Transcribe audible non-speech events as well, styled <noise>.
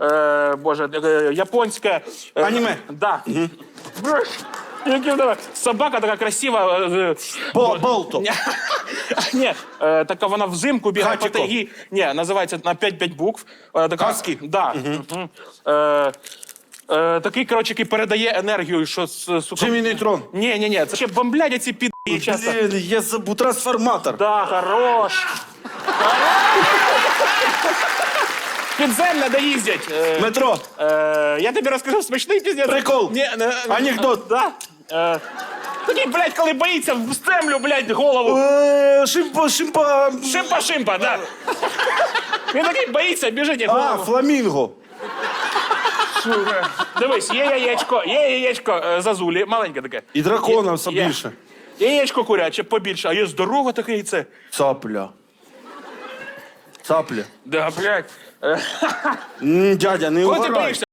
е, боже, е, японське. е, Аніме. Да. Які Собака така красива. е, е, Бо- Болто. Ні, <laughs> Ні, е, така вона взимку бігає по Хатіко. тайгі. Ні, називається на 5-5 букв. Така, Хаски? Да. Мгм. Е, е, такий, коротше, який передає енергію, що с- сука. Джиммі Нейтрон. Ні, ні, ні, це ще бомблять ці піди часто. Блін, я забув трансформатор. Да, хорош. Підземне доїздять. Е, Метро. е, я тобі розкажу смішний піздець. Прикол. Ні, не, Анекдот. Да. Е, такий, блядь, коли боїться в землю, блядь, голову. Е, Шимпа, шимпа. Шимпа-шимпа, да. Він такий боїться, біжить і А, голову. фламінго. Дивись, є яєчко, є яєчко е, зазулі, маленьке таке. І дракона все є. більше. Є яєчко куряче, побільше, а є здорове таке яйце. Цапля. Цапля. Да, блядь. Е, <laughs> М, Дядя, не Коли ти угорай. боїшся,